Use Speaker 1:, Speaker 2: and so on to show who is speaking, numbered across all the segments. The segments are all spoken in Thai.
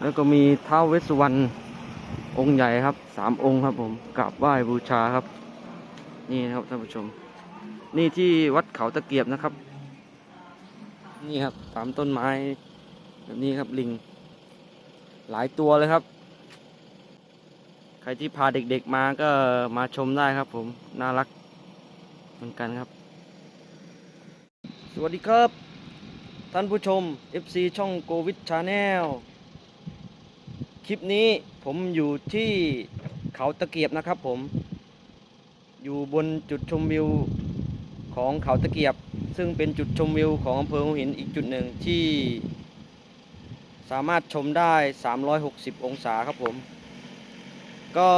Speaker 1: แล้วก็มีท้าวเวสสุวรรณองค์ใหญ่ครับสามองค์ครับผมกราบไหว้บูชาครับ นี่นะครับท่านผู้ชม นี่ที่วัดเขาตะเกียบนะครับ นี่ครับตามต้นไม้แบบนี้ครับลิง หลายตัวเลยครับ ใครที่พาเด็กๆมาก็มาชมได้ครับผมน่ารักเหมือนกันครับ สวัสดีครับ ท่านผู้ชม FC ช่องโกวิดชาแนล คลิปนี้ผมอยู่ที่เขาตะเกียบนะครับผม อยู่บนจุดชมวิวของเขาตะเกียบ ซึ่งเป็นจุดชมวิวของอำเภอหัวหินอีกจุดหนึ่งที่ สามารถชมได้ 360 องศาครับผม ก็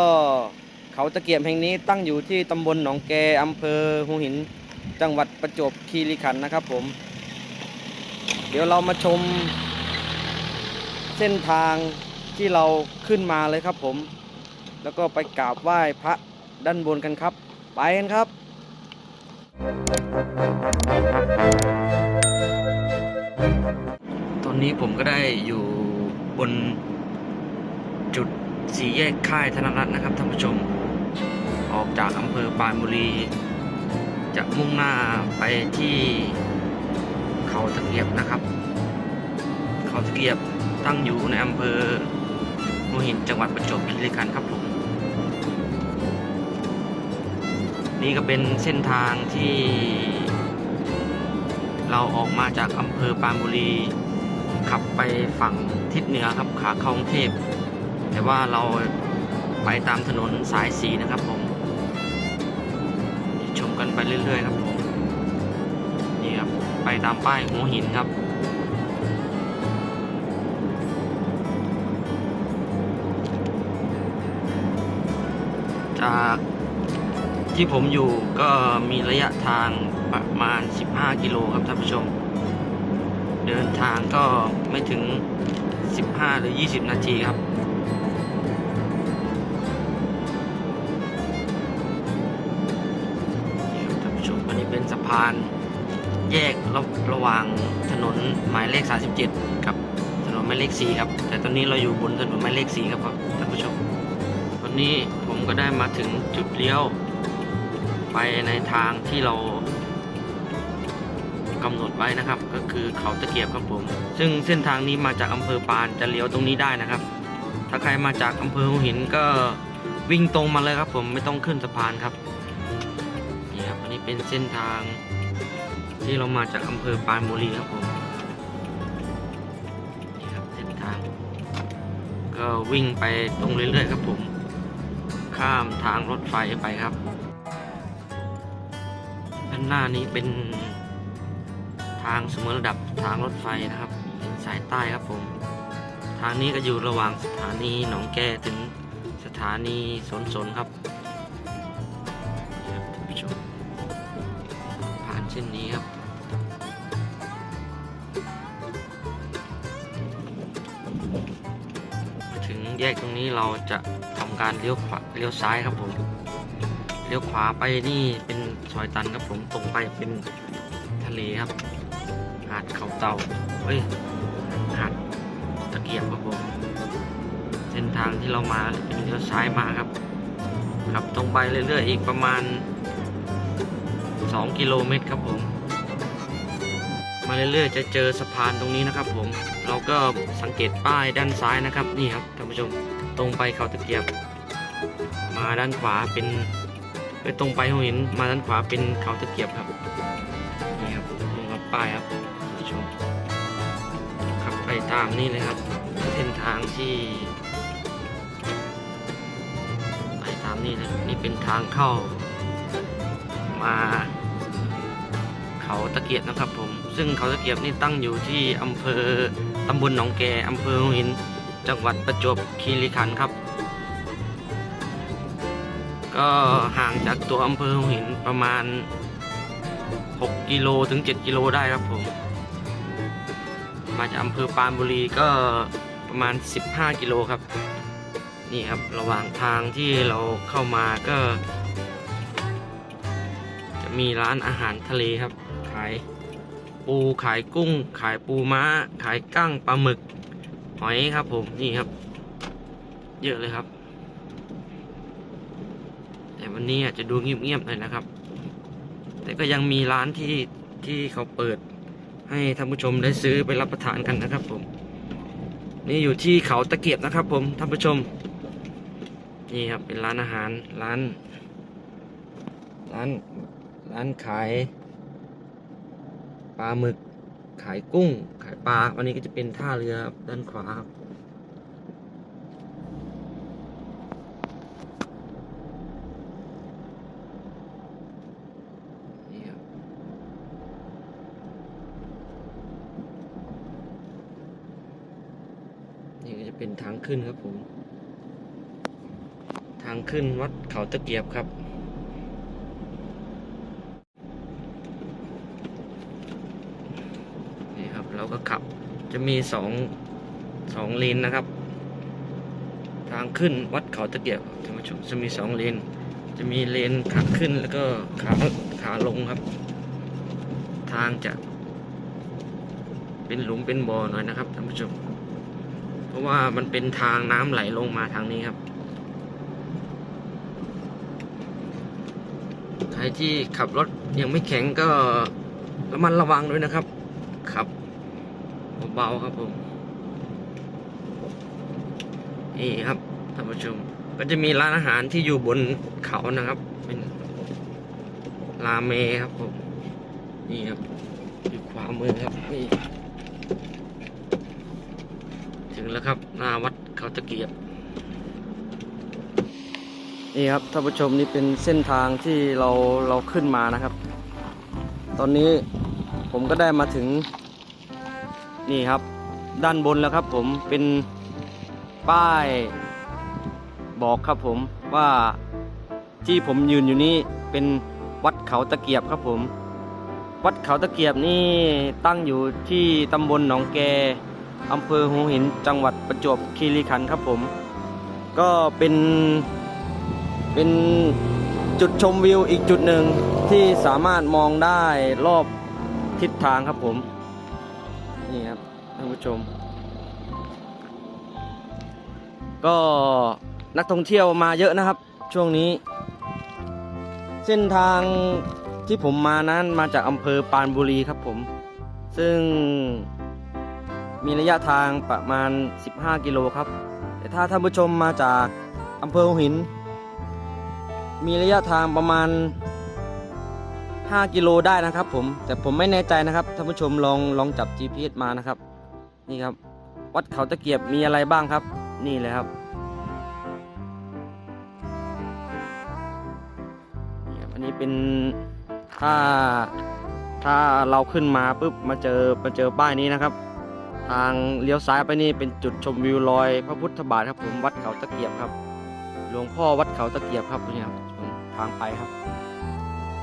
Speaker 1: เขาตะเกียบแห่งนี้ตั้งอยู่ที่ตำบลหนองแกอำเภอหัวหิน จังหวัดประจวบคีรีขันธ์นะครับผม เดี๋ยวเรามาชมเส้นทาง ที่เราขึ้นมาเลยครับผม แล้วก็ไปกราบไหว้พระด้านบนกันครับ ไปกันครับ ตอนนี้ผมก็ได้อยู่บนจุดสี่แยกค่ายธนรัตน์นะครับท่านผู้ชม ออกจากอำเภอปานบุรี จะมุ่งหน้าไปที่เขาตะเกียบนะครับ เขาตะเกียบตั้งอยู่ในอำเภอ หัวหินจังหวัดประจวบคีรีขันธ์ครับผมนี่ก็เป็นเส้นทางที่เราออกมาจากอำเภอปานบุรี ขับไปฝั่งทิศเหนือครับขาเข้ากรุงเทพ แต่ว่าเราไปตามถนนสายสีนะครับผม ชมกันไปเรื่อยๆครับผม นี่ครับ ไปตามป้ายหัวหินครับ จากที่ผมอยู่ก็มีระยะทางประมาณ 15 กิโลครับท่านผู้ชม เดินทางก็ไม่ถึง 15 หรือ 20 นาทีครับท่านผู้ชมอันนี้เป็นสะพานแยกระระหว่างถนนหมายเลข 37 กับถนนหมายเลข 4 ครับ แต่ตอนนี้เราอยู่บนถนนหมายเลข 4 ครับท่านผู้ชม วันนี้ ก็ได้มาถึงจุดเลี้ยว ไปในทางที่เรากำหนดไว้นะครับ ก็คือเขาตะเกียบครับผม ซึ่งเส้นทางนี้มาจากอำเภอปานจะเลี้ยวตรงนี้ได้นะครับ ถ้าใครมาจากอำเภอหัวหินก็วิ่งตรงมาเลยครับผมไม่ต้องขึ้นสะพานครับนี่ครับอันนี้เป็นเส้นทางที่เรามาจากอำเภอปานบุรีครับผมนี่ครับเส้นทาง ก็วิ่งไปตรงเรื่อยๆครับผม ข้ามทางรถไฟไปครับด้านหน้านี้เป็นทางเสมอระดับทางรถไฟนะครับเป็นสายใต้ครับผม ทางนี้ก็อยู่ระหว่างสถานีหนองแกถึงสถานีสนสนครับครับท่านผู้ชมผ่านเส้นนี้ครับถึงแยกตรงนี้เราจะ การเลี้ยวขวาเลี้ยวซ้ายครับผมเลี้ยวขวาไปนี่เป็นซอยตันครับผมตรงไปเป็นทะเลครับหาดเขาเต่าเฮ้ยหาดตะเกียบครับผมเส้นทางที่เรามาเป็นเลี้ยวซ้ายมาครับขับตรงไปเรื่อยๆอีกประมาณ 2 กิโลเมตรครับผม มาเรื่อยๆ จะเจอสะพานตรงนี้นะครับ ผมเราก็สังเกตป้ายด้านซ้ายนะครับนี่ครับท่านผู้ชมตรงไปเขาตะเกียบ มาด้านขวาเป็นไปตรงไปหัวหินมาด้านขวาเป็นเขาตะเกียบครับนี่ครับตรงกับป้ายครับท่านผู้ชมขับไปตามนี่เลยครับเส้นทางที่ไปตามนี่เลยนี่เป็นทางเข้า มาเขาตะเกียบนะครับผม ซึ่งเขาตะเกียบนี่ตั้งอยู่ที่อำเภอตำบลหนองแกอำเภอหิน จังหวัดประจวบคีรีขันธ์ครับ ก็ห่างจากตัวอำเภอหินประมาณ 6 กิโลถึง 7 กิโลได้ครับผม มาจากอำเภอปานบุรีก็ประมาณ 15 กิโลครับ นี่ครับระหว่างทางที่เราเข้ามาก็ จะมีร้านอาหารทะเลครับ ขายปูขายกุ้ง ขายปูม้า ขายกั้งปลาหมึก หอยครับผมนี่ครับ เยอะเลยครับ วันนี้อาจจะดูเงียบๆหน่อยนะครับ แต่ก็ยังมีร้านที่ที่เขาเปิด ให้ท่านผู้ชมได้ซื้อไปรับประทานกันนะครับ ผม นี่อยู่ที่เขาตะเกียบนะครับ ผมท่านผู้ชม นี่ครับเป็นร้านอาหารร้าน ร้านร้านขายปลาหมึกขายกุ้ง ขายปลาวันนี้ก็จะเป็นท่าเรือครับด้านขวาครับนี่ครับนี่ก็จะเป็นทาง ขึ้นครับผม ทางขึ้นวัดเขาตะเกียบครับ นี่ครับเราก็ขับจะมีสองสองเลนนะครับ ทางขึ้นวัดเขาตะเกียบท่านผู้ชมจะมีสองเลน จะมีเลนขาขึ้นแล้วก็ขาขาลงครับ ทางจะเป็นหลุมเป็นบ่อหน่อยนะครับท่านผู้ชม ราะว่ามันเป็นทางน้ำไหลลงมาทางนี้ครับ ใครที่ขับรถยังไม่แข็งก็ระมัดระวังด้วยนะครับ ขับเบาๆครับผม นี่ครับท่านผู้ชม ก็จะมีร้านอาหารที่อยู่บนเขานะครับ เป็นลาเมครับผม นี่ครับ อยู่ขวามือครับนี่ ถึงแล้วครับ หน้าวัดเขาตะเกียบ นี่ครับท่านผู้ชมนี่เป็นเส้นทางที่เราเราขึ้นมานะครับ ตอนนี้ผมก็ได้มาถึง นี่ครับ ด้านบนแล้วครับ ผมเป็นป้ายบอกครับผมว่าที่ผมยืนอยู่นี้เป็นวัดเขาตะเกียบครับผม วัดเขาตะเกียบนี่ตั้งอยู่ที่ตำบลหนองแก อำเภอหัวหินจังหวัดประจวบคีรีขันธ์ครับผม ก็เป็นเป็นจุดชมวิวอีกจุดหนึ่งที่สามารถมองได้รอบทิศทางครับผม นี่ครับท่านผู้ชม ก็นักท่องเที่ยวมาเยอะนะครับ ช่วงนี้ เส้นทางที่ผมมานั้นมาจากอำเภอปานบุรีครับผม ซึ่ง มีระยะทางประมาณ 15 กิโลครับ แต่ถ้าท่านผู้ชมมาจากอำเภอหัวหิน มีระยะทางประมาณ 5 กิโลได้นะครับ ผม แต่ผมไม่แน่ใจนะครับท่านผู้ชมลองลองจับ GPS มานะครับ นี่ครับ วัดเขาตะเกียบมีอะไรบ้างครับ นี่เลยครับนี่ครับอันนี้เป็นถ้าถ้าเราขึ้นมาปุ๊บมาเจอมาเจอป้ายนี้นะครับ ทางเลี้ยวซ้ายไปนี่เป็นจุดชมวิวลอย พระพุทธบาทครับผมวัดเขาตะเกียบครับ หลวงพ่อวัดเขาตะเกียบครับนี่ครับทางไปครับ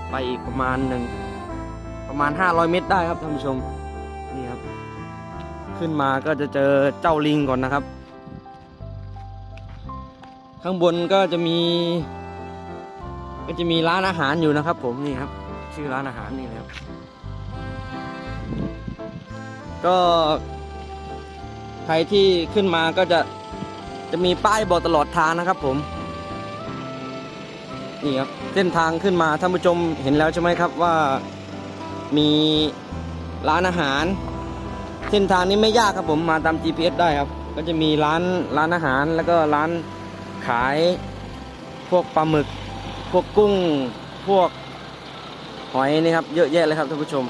Speaker 1: ไปอีกประมาณหนึ่งประมาณ 500 เมตรได้ครับท่านผู้ชมนี่ครับ ขึ้นมาก็จะเจอเจ้าลิงก่อนนะครับ ข้างบนก็จะมี ก็จะมีร้านอาหารอยู่นะครับ ผมนี่ครับ ชื่อร้านอาหารนี่เลยครับก็ ใครที่ขึ้นมาก็จะจะมีป้ายบอกตลอดทางนะครับผม นี่ครับเส้นทางขึ้นมาท่านผู้ชมเห็นแล้วใช่ไหมครับว่ามีร้านอาหาร เส้นทางนี้ไม่ยากครับผมมาตาม GPS ได้ครับ ก็จะมีร้านร้านอาหารแล้วก็ร้านขายพวกปลาหมึก พวกกุ้ง พวกหอยนี่ครับเยอะแยะเลยครับท่านผู้ชม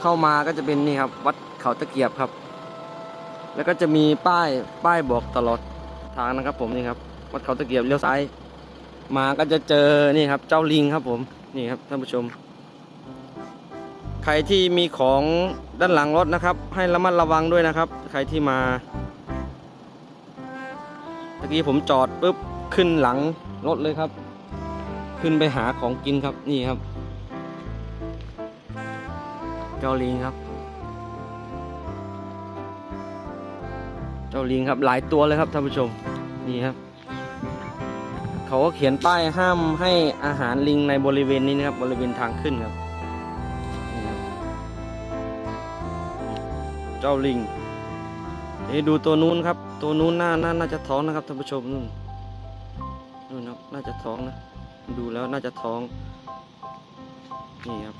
Speaker 1: เข้ามาก็จะเป็นนี่ครับวัดเขาตะเกียบครับ แล้วก็จะมีป้ายป้ายบอกตลอดทางนะครับ ผมนี่ครับวัดเขาตะเกียบเลี้ยวซ้าย มาก็จะเจอนี่ครับ เจ้าลิงครับผมนี่ครับท่านผู้ชม ใครที่มีของด้านหลังรถนะครับ ให้ระมัดระวังด้วยนะครับ ใครที่มาตะกี้ผมจอดปุ๊บขึ้นหลังรถเลยครับ ขึ้นไปหาของกินครับนี่ครับ เจ้าลิงครับ จ้าลิงครับหลายตัวเลยครับท่านผู้ชมนี่ครับ เขาก็เขียนป้ายห้ามให้อาหารลิงในบริเวณนี้นะครับ บริเวณทางขึ้นครับ เจ้าลิงนี่ดูตัวนู้นครับ ตัวนู้นน่าน่าน่าจะท้องนะครับท่านผู้ชมนู่นนู่นครับน่าจะท้องนะ ดูแล้วน่าจะท้องนี่ครับ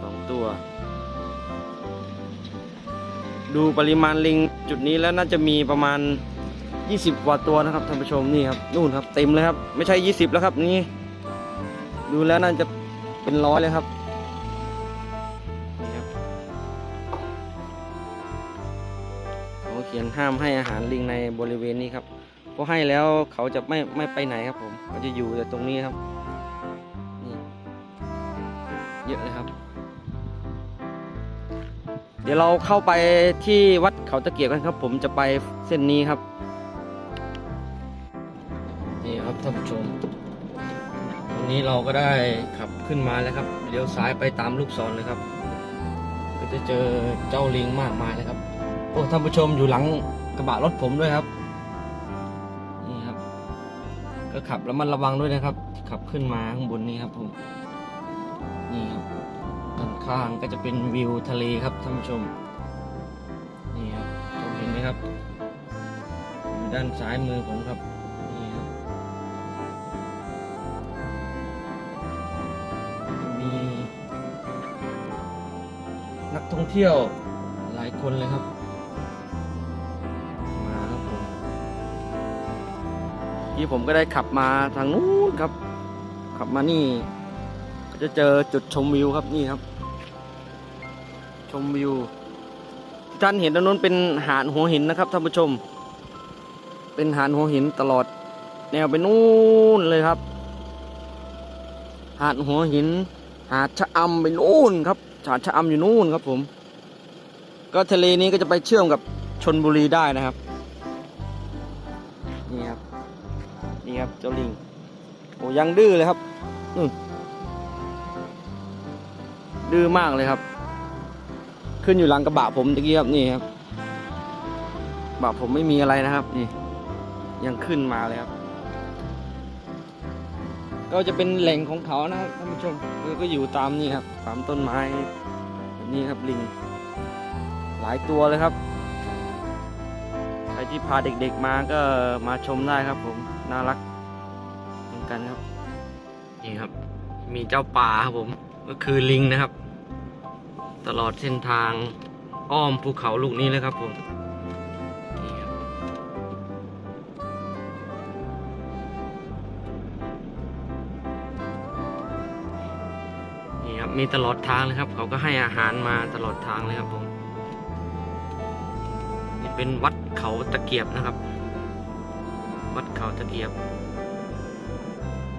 Speaker 1: สองตัว ดูปริมาณลิงจุดนี้แล้วน่าจะมีประมาณ 20 กว่าตัวนะครับท่านผู้ชมนี่ครับนู่นครับเต็มเลยครับ ไม่ใช่ 20 แล้วครับนี่ดูแล้วน่าจะเป็นร้อยเลยครับนี่ครับเขาเขียนห้ามให้อาหารลิงในบริเวณนี้ครับเพราะให้แล้วเขาจะไม่ไม่ไปไหนครับผมเขาจะอยู่แต่ตรงนี้ครับนี่เยอะเลยครับ เดี๋ยวเราเข้าไปที่วัดเขาตะเกียบกันครับ ผมจะไปเส้นนี้ครับ นี่ครับท่านผู้ชมตรงนี้เราก็ได้ขับขึ้นมาแล้วครับเลี้ยวซ้ายไปตามลูกศรเลยครับ ก็จะเจอเจ้าลิงมากมายเลยครับโอ้ท่านผู้ชมอยู่หลังกระบะรถผมด้วยครับนี่ครับ ก็ขับแล้วมันระวังด้วยนะครับ ขับขึ้นมาข้างบนนี้ครับผมนี่ครับ ข้างก็จะเป็นวิวทะเลครับท่านผู้ชม นี่ครับชมเห็นไหมครับอยู่ด้านซ้ายมือผมครับนี่ครับจะมีนักท่องเที่ยวหลายคนเลยครับ มาครับผมที่ผมก็ได้ขับมาทางนู้นครับ ขับมานี่จะเจอจุดชมวิวครับนี่ครับ มวิวที่ท่านเห็นตรงนู้นเป็นหาดหัวหินนะครับท่านผู้ชม เป็นหาดหัวหินตลอด แนวไปนู่นเลยครับ หาดหัวหิน หาดชะอำไปนู่นครับหาดชะอำอยู่นู่นครับผม ก็ทะเลนี้ก็จะไปเชื่อมกับชนบุรีได้นะครับนี่ครับนี่ครับเจ้าลิงโอ้ยังดื้อเลยครับดื้อมากเลยครับ ขึ้นอยู่หลังกระบะผมตะกี้ครับนี่ครับกระบะผมไม่มีอะไรนะครับ นี่ ยังขึ้นมาเลยครับ ก็จะเป็นแหล่งของเขานะท่านผู้ชมคือก็อยู่ตามนี่ครับตามต้นไม้แบบนี้ครับลิง หลายตัวเลยครับใครที่พาเด็กๆมาก็มาชมได้ครับ ผมน่ารักเหมือนกันครับนี่ครับ มีเจ้าป่าครับผม ก็คือลิงนะครับ ตลอดเส้นทางอ้อมภูเขาลูกนี้เลยครับผมนี่ครับมีตลอดทางเลยครับ เขาก็ให้อาหารมาตลอดทางเลยครับผมนี่เป็นวัดเขาตะเกียบนะครับ วัดเขาตะเกียบ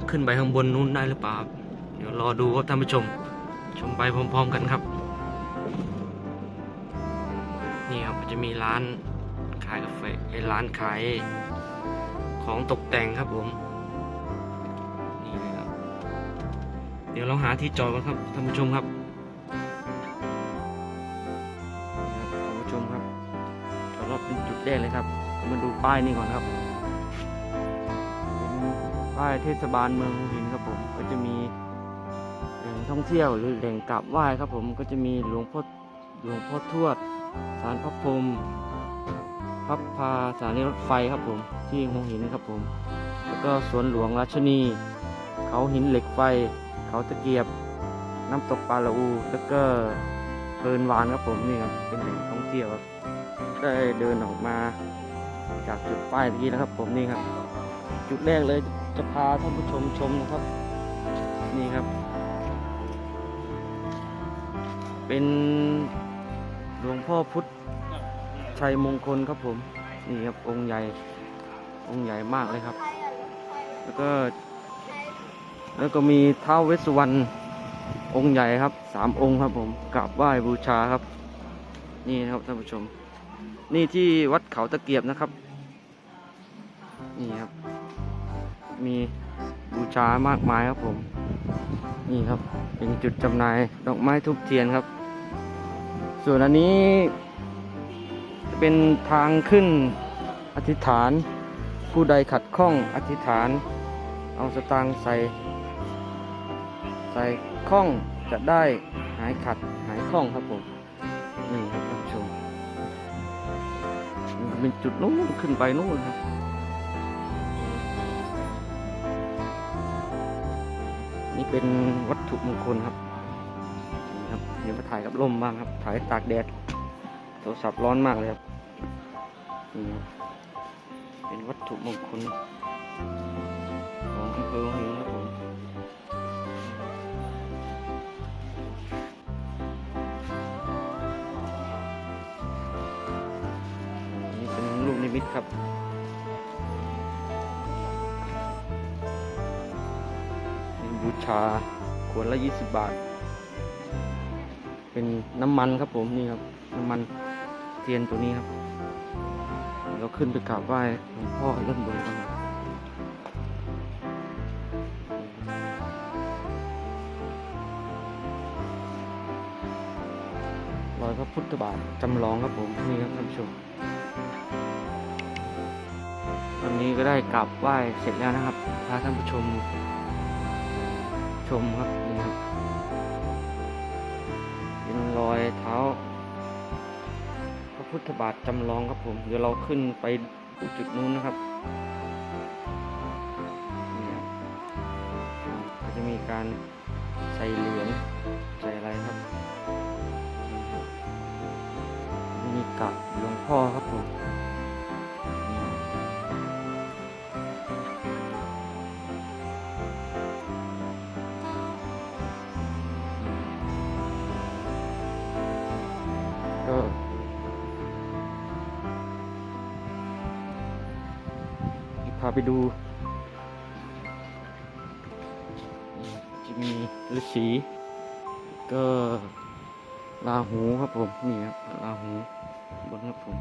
Speaker 1: ขึ้นไปข้างบนนู้นได้หรือเปล่าเดี๋ยวรอดูครับท่านผู้ชม ชมไปพร้อม ๆ กันครับ จะมีร้านขายกาแฟไอร้านขายของตกแต่งครับผม นี่เลยครับ เดี๋ยวเราหาที่จอดกันครับท่านผู้ชมครับนี่ครับท่านผู้ชมครับจอดรถเป็นจุดแรกเลยครับ มาดูป้ายนี่ก่อนครับ เป็นป้ายเทศบาลเมืองหัวหินครับผม ก็จะมีแหล่งท่องเที่ยวหรือแหล่งกราบไหว้ครับผม ก็จะมีหลวงพ่อหลวงพ่อทวด ศาลพระพรมพระพาสถานีรถไฟครับผม ที่หัวหินครับผม แล้วก็สวนหลวงราชนี เขาหินเหล็กไฟ เขาตะเกียบ น้ำตกปลาละอู แล้วก็เพลินวานครับผมนี่ครับเป็นแหล่งท่องเที่ยวครับได้เดินออกมา จากจุดป้ายเมื่อกี้นะครับ ผมนี่ครับ จุดแรกเลยจะพาท่านผู้ชมชมนะครับ นี่ครับ เป็น หลวงพ่อพุทธชัยมงคลครับผม นี่ครับองค์ใหญ่ องค์ใหญ่มากเลยครับ แล้วก็ แล้วก็มีท้าวเวสสุวรรณองค์ใหญ่ครับสามองค์ครับผมกราบไหว้บูชาครับ นี่นะครับท่านผู้ชม นี่ที่วัดเขาตะเกียบนะครับ นี่ครับ มีบูชามากมายครับผม นี่ครับ เป็นจุดจำหน่ายดอกไม้ทุบเทียนครับ ส่วนอันนี้จะเป็นทางขึ้นอธิษฐาน ผู้ใดขัดข้องอธิษฐาน เอาสตางค์ใส่ ใส่ข้องจะได้หายขัดหายข้องครับผมนี่ครับท่านผู้ชมมันเป็นจุดนู้นขึ้นไปนู้นครับนี่เป็นวัตถุมงคลครับ ดี๋ยวมาถ่ายกับลมบ้างครับ ถ่ายตากแดด โทรศัพท์ร้อนมากเลยครับนี่เป็นวัตถุมงคลของอำเภอหัวครับผมนี่เป็นลูกนิมิตครับบูชาขวดละ 20 บาท เป็นน้ำมันครับผมนี่ครับ น้ำมันเทียนตัวนี้ครับเราขึ้นไปกราบไหว้หลวงพ่อเริ่มบนกันครับรอยพระพุทธบาทจำลองครับผมนี่ครับท่านผู้ชมตอนนี้ก็ได้กราบไหว้เสร็จแล้วนะครับพาท่านผู้ชมชมครับ อยเท้า พระพุทธบาทจำลองครับผม เดี๋ยวเราขึ้นไปจุดนู้นนะครับนี่ครับก็จะมีการใส่เหรียญใส่อะไรครับนี่ครับ มีกับหลวงพ่อครับผม ไปดู จะมีฤาษีก็ลาหูครับผมนี่ครับลาหูบนครับผม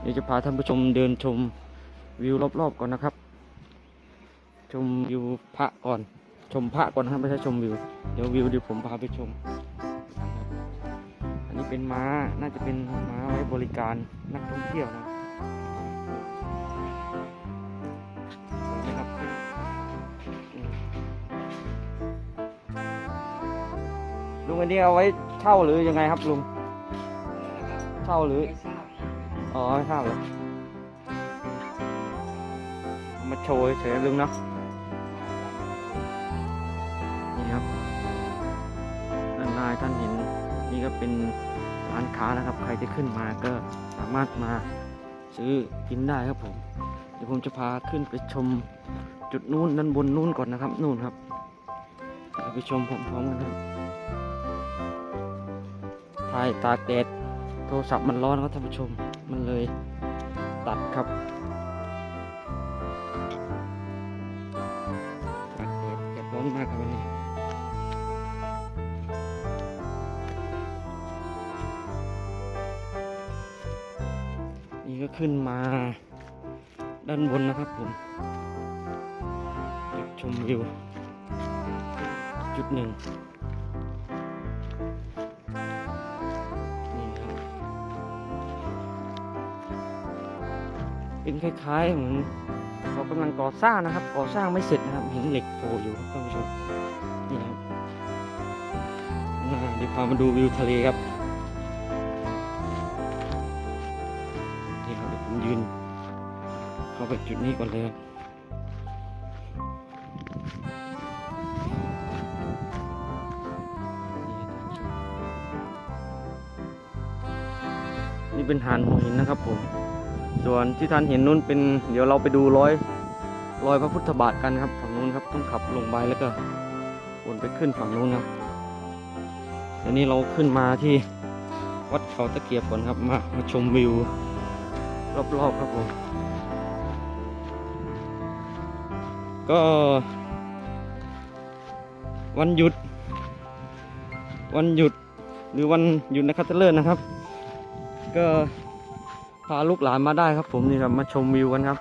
Speaker 1: เดี๋ยวจะพาท่านผู้ชมเดินชมวิวรอบๆก่อนนะครับ ชมวิวพระก่อน ชมพระก่อนนะครับไม่ใช่ชมวิวเดี๋ยววิวเดี๋ยวผมพาไปชม อันนี้เป็นม้าน่าจะเป็นม้าไว้บริการนักท่องเที่ยวนะ ลุงอันนี้เอาไว้เช่าหรือยังไงครับลุง เช่าหรือ อ๋อไม่ทราบเลยเอมาโชว์เฉยๆลุงเนาะ นี่ครับด้านน้าท่านเห็นนี่ก็เป็นร้านค้านะครับ ใครที่ขึ้นมาก็สามารถมาซื้อกินได้ครับผม เดี๋ยวผมจะพาขึ้นไปชมจุดนู้นด้านบนนู้นก่อนนะครับ นู่นครับ ไปชมพร้อมๆกันครับ ถ่ายตากแดดโทรศัพท์มันร้อนครับท่านผู้ชม มันเลยตัดครับตากแดดแดดร้อนมากครับวันนี้นี่ก็ขึ้นมาด้านบนนะครับผมจุดชมวิวจุดหนึ่ง เป็นคล้ายๆเหมือนเขากำลังก่อสร้างนะครับ ก่อสร้างไม่เสร็จนะครับ เห็นเหล็กโผล่อยู่ครับท่านผู้ชมนี่ครับเดี๋ยวพามาดูวิวทะเลครับนี่ครับเดี๋ยวผมยืนเข้าไปจุดนี้ก่อนเลยครับนี่เป็นหานหัวหินนะครับผม ส่วนที่ท่านเห็นนู้นเป็นเดี๋ยวเราไปดูร้อยรอยพระพุทธบาทกันครับฝั่งนู้นครับต้องขับลงไปแล้วก็วนไปขึ้นฝั่งนู้นครับเดี๋ยวนี้เราขึ้นมาที่วัดเขาตะเกียบก่อนครับมามาชมวิวรอบๆครับผมก็ วันหยุด วันหยุดหรือวันหยุดนะครับเลิศนะครับ ก็ พาลูกหลานมาได้ครับผมนี่ครับมาชมวิวกันครับ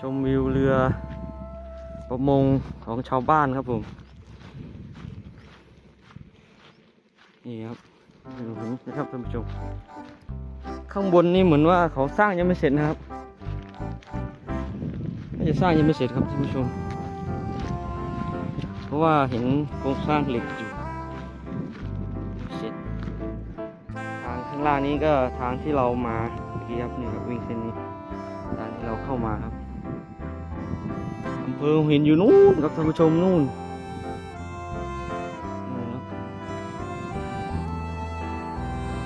Speaker 1: ชมวิวเรือประมงของชาวบ้านครับผม นี่ครับนี้นะครับท่านผู้ชมข้างบนนี่เหมือนว่าเขาสร้างยังไม่เสร็จนะครับน่าจะสร้างยังไม่เสร็จครับท่านผู้ชม เพราะว่าเห็นโครงสร้างเหล็กอยู่างข้างล่างนี้ก็ทางที่เรามาเมื่อกี้ครับนี่ครับวิ่งเส้นนี้ทางที่เราเข้ามาครับอำเภอเห็นอยู่นู่นครับท่านผู้ชมนู่นนู่นครับ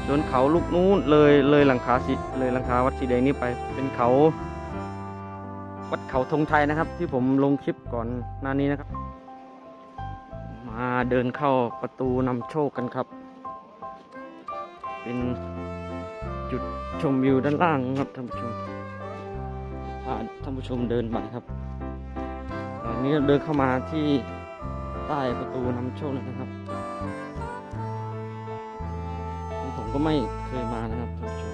Speaker 1: ส่วนเขาลูกนู้นเลยเลยหลังคาสีเลยหลังคาวัดสีแดงนี่ไป เป็นเขา วัดเขาธงชัยนะครับ ที่ผมลงคลิปก่อนหน้านี้นะครับ มาเดินเข้าประตูนำโชคกันครับ เป็นจุดชมวิวด้านล่างครับท่านผู้ชมพาท่านผู้ชมเดินไปครับตอนนี้เดินเข้ามาที่ใต้ประตูนำโชคนะครับผมก็ไม่เคยมานะครับท่านผู้ชม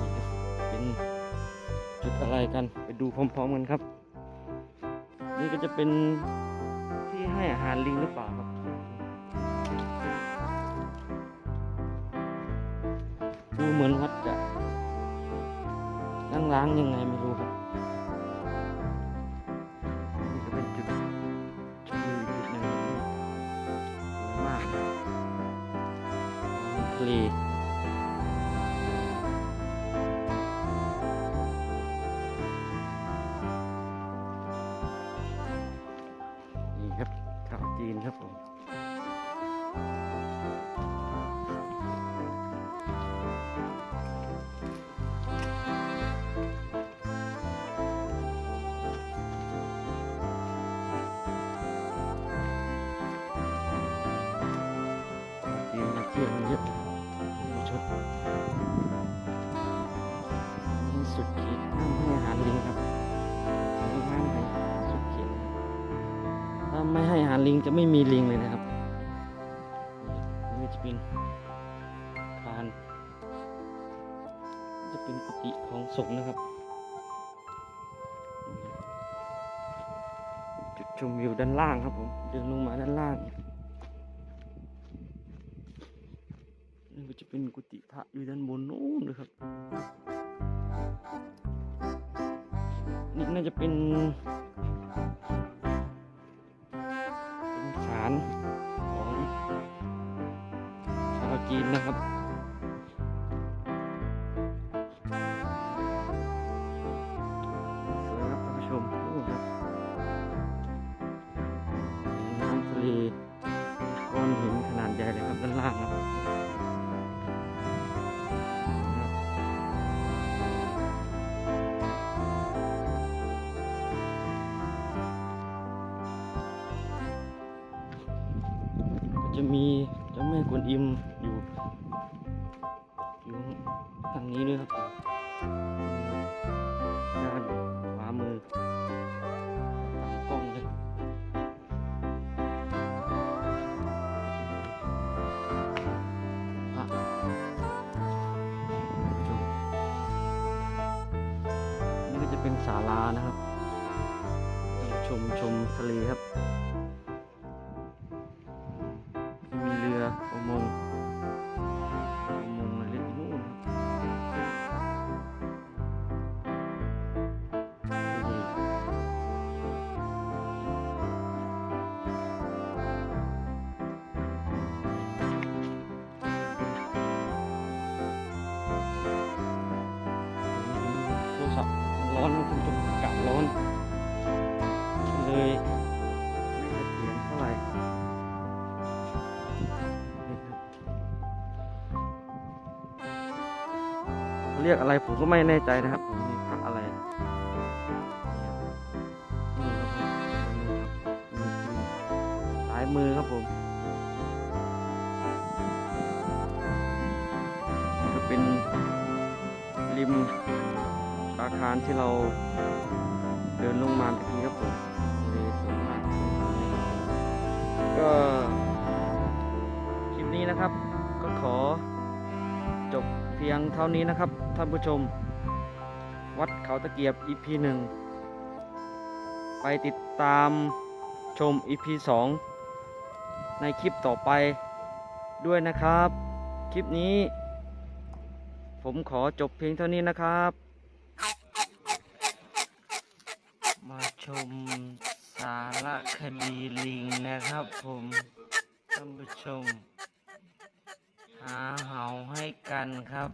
Speaker 1: นี่เป็นจุดอะไรกันไปดูพร้อมๆกันครับ นี่ก็จะเป็นที่ให้อาหารลิงหรือเปล่าครับ ดูเหมือนวัดจะล้างๆยังไงไม่รู้ครับนี่ก็เป็นจุดชมวิวจุดหนึ่งสวยมากทะเล จะไม่มีลิงเลยนะครับนี่จะเป็นคาน จะเป็นกุฏิของสงฆ์นะครับ จุดชมวิวด้านล่างครับผมเดินลงมาด้านล่างนี่ก็จะเป็นกุฏิพระอยู่ด้านบนนู้นเลยครับนี่น่าจะเป็น ชาวจีนนะครับ สวยครับท่านผู้ชมนู่นครับน้ำทะเลก้อนหินขนาดใหญ่เลยครับด้านล่างครับจะมีเจ้าแม่กวนอิม ทางนี้ด้ เรียกอะไรผมก็ไม่แน่ใจนะครับผมมีพระอะไรนี่ครับผมซ้ายมือครับผมนี่ก็เป็นริมอาคารที่เราเดินลงมาเมื่อกี้ครับผมก็คลิปนี้นะครับ ก็ขอจบเพียงเท่านี้นะครับ ท่านผู้ชม วัดเขาตะเกียบ EP 1 ไปติดตามชม EP 2 ในคลิปต่อไปด้วยนะครับ คลิปนี้ ผมขอจบเพียงเท่านี้นะครับ มาชมสารคดีลิงนะครับผมท่านผู้ชม หาเห่าให้กันครับ